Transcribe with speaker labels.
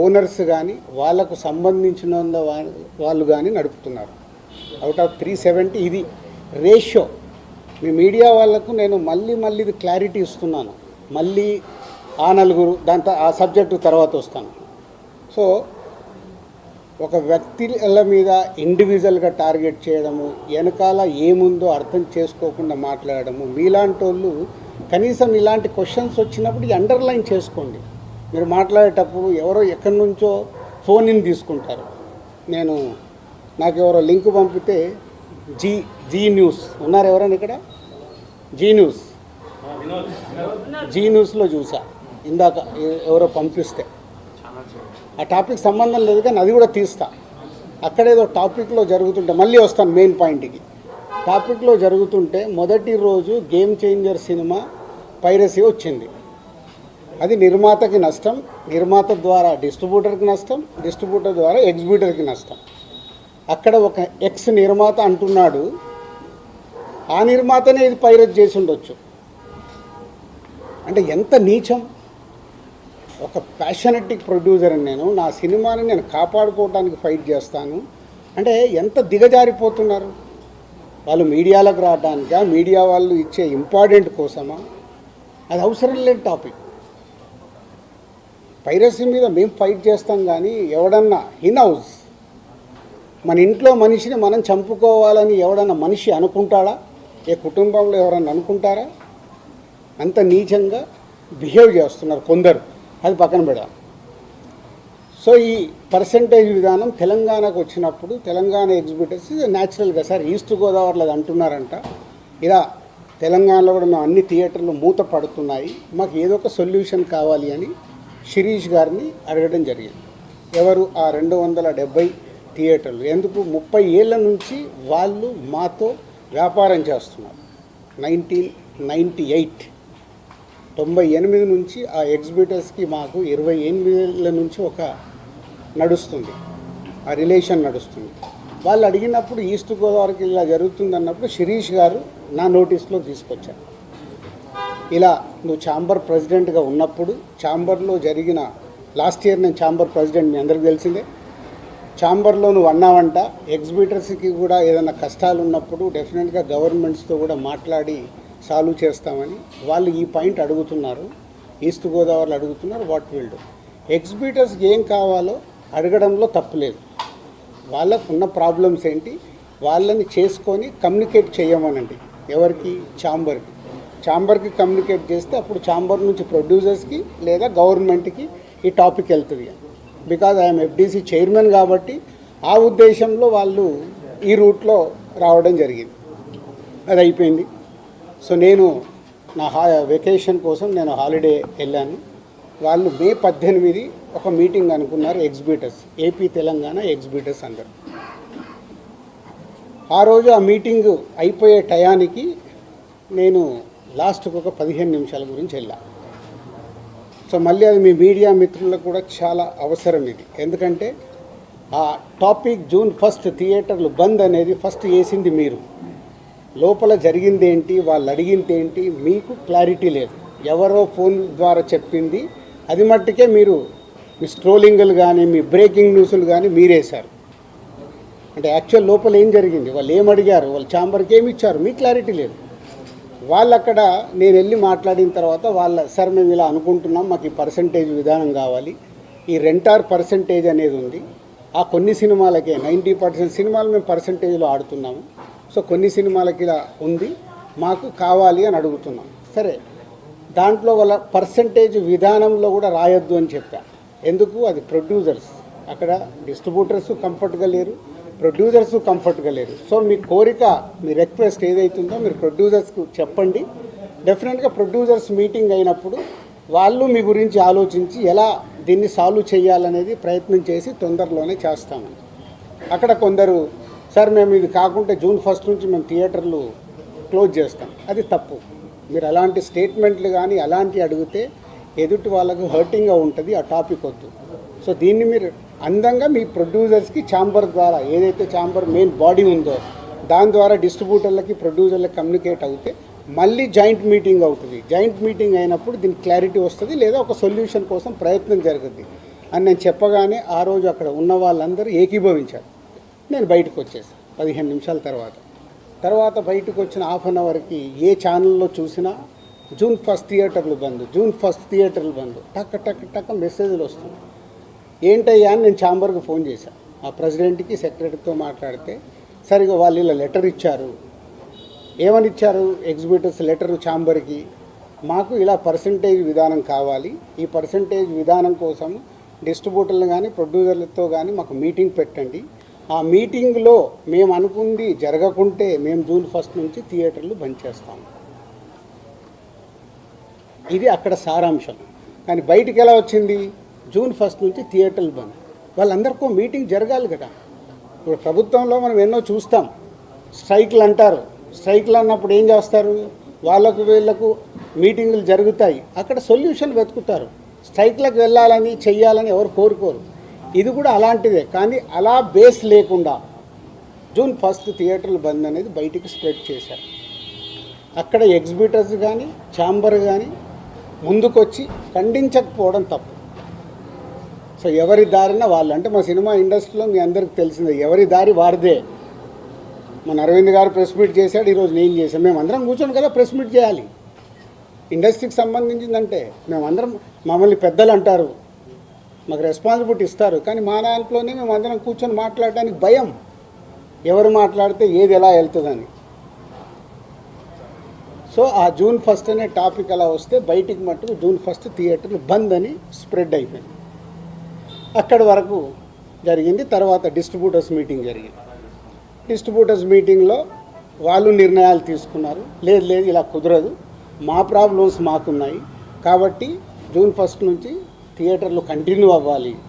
Speaker 1: Owners కానీ వాళ్ళకు సంబంధించిన వాళ్ళు కానీ నడుపుతున్నారు. అవుట్ ఆఫ్ త్రీ సెవెంటీ ఇది రేషియో మీ మీడియా వాళ్ళకు నేను మళ్ళీ మళ్ళీ ఇది క్లారిటీ ఇస్తున్నాను. మళ్ళీ ఆ నలుగురు దాంతో ఆ సబ్జెక్టు తర్వాత వస్తాను. సో ఒక వ్యక్తిల మీద ఇండివిజువల్గా టార్గెట్ చేయడము వెనకాల ఏముందో అర్థం చేసుకోకుండా మాట్లాడడము మీలాంటి వాళ్ళు కనీసం ఇలాంటి క్వశ్చన్స్ వచ్చినప్పుడు అండర్లైన్ చేసుకోండి. మీరు మాట్లాడేటప్పుడు ఎవరో ఎక్కడి నుంచో ఫోన్ ఇన్ తీసుకుంటారు. నేను నాకు ఎవరో లింక్ పంపితే జీ జీ న్యూస్. ఉన్నారు ఎవరైనా ఇక్కడ? G news. జీ న్యూస్లో చూసా. ఇందాక ఎవరో పంపిస్తే. ఆ టాపిక్ సంబంధం లేదు కానీ అది కూడా తీస్తా. అక్కడేదో టాపిక్లో జరుగుతుంటే మళ్ళీ వస్తాను మెయిన్ పాయింట్కి టాపిక్లో జరుగుతుంటే మొదటి రోజు గేమ్ చేంజర్ సినిమా పైరసీ వచ్చింది. అది నిర్మాతకి నష్టం నిర్మాత ద్వారా డిస్ట్రిబ్యూటర్కి నష్టం డిస్ట్రిబ్యూటర్ ద్వారా ఎగ్జిబ్యూటర్కి నష్టం. అక్కడ ఒక ఎక్స్ నిర్మాత అంటున్నాడు ఆ నిర్మాతనే ఇది పైరస్ చేసి ఉండొచ్చు. అంటే ఎంత నీచం. ఒక ప్యాషనెటిక్ ప్రొడ్యూసర్ అని నేను నా సినిమాని నేను కాపాడుకోవడానికి ఫైట్ చేస్తాను. అంటే ఎంత దిగజారిపోతున్నారు. వాళ్ళు మీడియాలకు రావడానికా మీడియా వాళ్ళు ఇచ్చే ఇంపార్టెంట్ కోసమా? అది అవసరం లేని టాపిక్ పైరసీ మీద మేము ఫైట్ చేస్తాం కానీ ఎవడన్నా ఇన్ హౌస్ మన ఇంట్లో మనిషిని మనం చంపుకోవాలని ఎవడన్నా మనిషి అనుకుంటాడా? ఏ కుటుంబంలో ఎవరన్నా అనుకుంటారా? అంత నీచంగా బిహేవ్ చేస్తున్నారు కొందరు. అది పక్కన పెడదాం. సో ఈ పర్సంటేజ్ విధానం తెలంగాణకు వచ్చినప్పుడు తెలంగాణ ఎగ్జిబిటర్స్ న్యాచురల్గా సార్ ఈస్ట్ గోదావరిలో అది అంటున్నారంట. ఇలా తెలంగాణలో కూడా మేము అన్ని థియేటర్లు మూత పడుతున్నాయి. మాకు ఏదో ఒక సొల్యూషన్ కావాలి అని శిరీష్ గారిని అడగడం జరిగింది. ఎవరు ఆ రెండు వందల డెబ్బై థియేటర్లు? ఎందుకు ముప్పై ఏళ్ళ నుంచి వాళ్ళు మాతో వ్యాపారం చేస్తున్నారు. నైన్టీన్ నైంటీ ఎయిట్ తొంభై ఎనిమిది నుంచి ఆ ఎగ్జిబిటర్స్కి మాకు ఇరవై ఎనిమిదిల నుంచి ఒక నడుస్తుంది. ఆ రిలేషన్ నడుస్తుంది. వాళ్ళు అడిగినప్పుడు ఈస్ట్ గోదావరికి ఇలా జరుగుతుంది అన్నప్పుడు శిరీష్ గారు నా నోటీస్లో తీసుకొచ్చారు. ఇలా నువ్వు ఛాంబర్ ప్రెసిడెంట్గా ఉన్నప్పుడు ఛాంబర్లో జరిగిన లాస్ట్ ఇయర్ నేను ఛాంబర్ ప్రెసిడెంట్ మీ అందరికీ తెలిసిందే ఛాంబర్లో నువ్వు అన్నావంట ఎగ్జిబిటర్స్కి కూడా ఏదైనా కష్టాలు ఉన్నప్పుడు డెఫినెట్గా గవర్నమెంట్స్తో కూడా మాట్లాడి సాల్వ్ చేస్తామని వాళ్ళు ఈ పాయింట్ అడుగుతున్నారు ఈస్ట్ గోదావరిలో అడుగుతున్నారు వాట్ విల్ డూ. ఎగ్జిబిటర్స్కి ఏం కావాలో అడగడంలో తప్పులేదు వాళ్ళకు ఉన్న ప్రాబ్లమ్స్ ఏంటి? వాళ్ళని చేసుకొని కమ్యూనికేట్ చేయమనండి ఎవరికి? ఛాంబర్కి. ఛాంబర్కి కమ్యూనికేట్ చేస్తే అప్పుడు ఛాంబర్ నుంచి ప్రొడ్యూసర్స్కి లేదా గవర్నమెంట్కి ఈ టాపిక్ వెళ్తుంది. బికాజ్ ఐఎమ్ ఎఫ్డీసీ చైర్మన్ కాబట్టి ఆ ఉద్దేశంలో వాళ్ళు ఈ రూట్లో రావడం జరిగింది. అది అయిపోయింది. సో నేను నా హా వెకేషన్ కోసం నేను హాలిడే వెళ్ళాను. వాళ్ళు మే పద్దెనిమిది ఒక మీటింగ్ అనుకున్నారు ఎగ్జిబిటర్స్ ఏపీ తెలంగాణ ఎగ్జిబిటర్స్ అందరు. ఆ రోజు ఆ మీటింగ్ అయిపోయే టయానికి నేను లాస్ట్కి ఒక పదిహేను నిమిషాల గురించి వెళ్ళా. సో మళ్ళీ అది మీ మీడియా మిత్రులకు కూడా చాలా అవసరం ఇది. ఎందుకంటే ఆ టాపిక్ జూన్ ఫస్ట్ థియేటర్లు బంద్ అనేది ఫస్ట్ వేసింది మీరు. లోపల జరిగింది ఏంటి వాళ్ళు అడిగింది ఏంటి మీకు క్లారిటీ లేదు. ఎవరో ఫోన్ ద్వారా చెప్పింది. అది మట్టుకే మీరు మీ స్ట్రోలింగ్లు కానీ మీ బ్రేకింగ్ న్యూస్లు కానీ మీరేశారు. అంటే యాక్చువల్ లోపల ఏం జరిగింది? వాళ్ళు ఏం అడిగారు? వాళ్ళు ఛాంబర్కి ఏమి ఇచ్చారు? మీ క్లారిటీ లేదు. వాళ్ళు అక్కడ నేను వెళ్ళి మాట్లాడిన తర్వాత వాళ్ళ సార్ మేము ఇలా అనుకుంటున్నాం మాకు ఈ పర్సంటేజ్ విధానం కావాలి. ఈ రెంటార్ పర్సంటేజ్ అనేది ఉంది. ఆ కొన్ని సినిమాలకే నైంటీ పర్సెంట్ సినిమాలు మేము పర్సంటేజ్లో ఆడుతున్నాము. సో కొన్ని సినిమాలకి ఇలా ఉంది. మాకు కావాలి అని అడుగుతున్నాం. సరే. దాంట్లో వాళ్ళ పర్సంటేజ్ విధానంలో కూడా రాయొద్దు అని చెప్పా. ఎందుకు? అది ప్రొడ్యూసర్స్ అక్కడ డిస్ట్రిబ్యూటర్స్ కంఫర్ట్గా లేరు. ప్రొడ్యూసర్స్ కంఫర్ట్గా లేరు. సో మీ కోరిక మీ రిక్వెస్ట్ ఏదైతుందో మీరు ప్రొడ్యూసర్స్కు చెప్పండి. డెఫినెట్గా ప్రొడ్యూసర్స్ మీటింగ్ అయినప్పుడు వాళ్ళు మీ గురించి ఆలోచించి ఎలా దీన్ని సాల్వ్ చేయాలనేది ప్రయత్నం చేసి తొందరలోనే చేస్తామని అక్కడ కొందరు సార్ మేము ఇది కాకుంటే జూన్ ఫస్ట్ నుంచి మేము థియేటర్లు క్లోజ్ చేస్తాం. అది తప్పు. మీరు అలాంటి స్టేట్మెంట్లు కానీ అలాంటి అడిగితే ఎదుటి వాళ్ళకు హర్టింగ్గా ఉంటుంది ఆ టాపిక్ వద్దు. సో దీన్ని మీరు అందంగా మీ ప్రొడ్యూసర్స్కి ఛాంబర్ ద్వారా ఏదైతే ఛాంబర్ మెయిన్ బాడీ ఉందో దాని ద్వారా డిస్ట్రిబ్యూటర్లకి ప్రొడ్యూసర్లకి కమ్యూనికేట్ అవుతే మళ్ళీ జాయింట్ మీటింగ్ అవుతుంది. జాయింట్ మీటింగ్ అయినప్పుడు దీనికి క్లారిటీ వస్తుంది లేదా ఒక సొల్యూషన్ కోసం ప్రయత్నం జరుగుద్ది అని నేను చెప్పగానే ఆ రోజు అక్కడ ఉన్న వాళ్ళందరూ ఏకీభవించారు. నేను బయటకు వచ్చేసాను పదిహేను నిమిషాల తర్వాత. తర్వాత బయటకు వచ్చిన హాఫ్ అన్ అవర్కి ఏ ఛానల్లో చూసినా జూన్ ఫస్ట్ థియేటర్లు బంద్ జూన్ ఫస్ట్ థియేటర్లు బంద్. టక్ టక్ టక్ మెసేజ్లు వస్తుంది ఏంటయ్యా అని నేను ఛాంబర్కి ఫోన్ చేశాను ఆ ప్రెసిడెంట్కి సెక్రటరీతో మాట్లాడితే సరిగా వాళ్ళు ఇలా లెటర్ ఇచ్చారు. ఏమని ఇచ్చారు? ఎగ్జిబిటర్స్ లెటర్ ఛాంబర్కి. మాకు ఇలా పర్సంటేజ్ విధానం కావాలి. ఈ పర్సంటేజ్ విధానం కోసం డిస్ట్రిబ్యూటర్లు కానీ ప్రొడ్యూసర్లతో కానీ మాకు మీటింగ్ పెట్టండి. ఆ మీటింగ్లో మేము అనుకుంది జరగకుంటే మేము జూన్ ఫస్ట్ నుంచి థియేటర్లు బంద్ చేస్తాము ఇది అక్కడ సారాంశం. కానీ బయటికి ఎలా వచ్చింది? జూన్ ఫస్ట్ నుంచి థియేటర్లు బంద్. వాళ్ళందరికీ మీటింగ్ జరగాలి కదా. ఇప్పుడు ప్రభుత్వంలో మనం ఎన్నో చూస్తాం. స్ట్రైక్లు అంటారు. స్ట్రైక్లు అన్నప్పుడు ఏం చేస్తారు? వాళ్ళకు వీళ్ళకు మీటింగులు జరుగుతాయి. అక్కడ సొల్యూషన్ వెతుకుతారు. స్ట్రైక్లకు వెళ్ళాలని చెయ్యాలని ఎవరు కోరుకోరు. ఇది కూడా అలాంటిదే. కానీ అలా బేస్ లేకుండా జూన్ ఫస్ట్ థియేటర్లు బంద్ అనేది బయటికి స్ప్రెడ్ చేశారు. అక్కడ ఎగ్జిబిటర్స్ కానీ ఛాంబర్ కానీ ముందుకొచ్చి ఖండించకపోవడం తప్పు. సో ఎవరి దారిన వాళ్ళు. అంటే మా సినిమా ఇండస్ట్రీలో మీ అందరికి తెలిసిందే ఎవరి దారి వారిదే. మన అరవింద్ గారు ప్రెస్ మీట్ చేశాడు ఈరోజు నేను చేశాను. మేము అందరం కూర్చొని కదా ప్రెస్ మీట్ చేయాలి. ఇండస్ట్రీకి సంబంధించిందంటే మేమందరం మమ్మల్ని పెద్దలు అంటారు. మాకు రెస్పాన్సిబిలిటీ ఇస్తారు. కానీ మా దాంట్లోనే మేము అందరం కూర్చొని మాట్లాడడానికి భయం. ఎవరు మాట్లాడితే ఏది ఎలా వెళ్తుందని. సో ఆ జూన్ ఫస్ట్ అనే టాపిక్ అలా వస్తే బయటికి మట్టుకు జూన్ ఫస్ట్ థియేటర్లు బంద్ అని స్ప్రెడ్ అయిపోయింది. అక్కడి వరకు జరిగింది. తర్వాత డిస్ట్రిబ్యూటర్స్ మీటింగ్ జరిగింది. డిస్ట్రిబ్యూటర్స్ మీటింగ్లో వాళ్ళు నిర్ణయాలు తీసుకున్నారు. లేదు లేదు ఇలా కుదరదు. మా ప్రాబ్లమ్స్ మాకున్నాయి. కాబట్టి జూన్ ఫస్ట్ నుంచి థియేటర్లు కంటిన్యూ అవ్వాలి.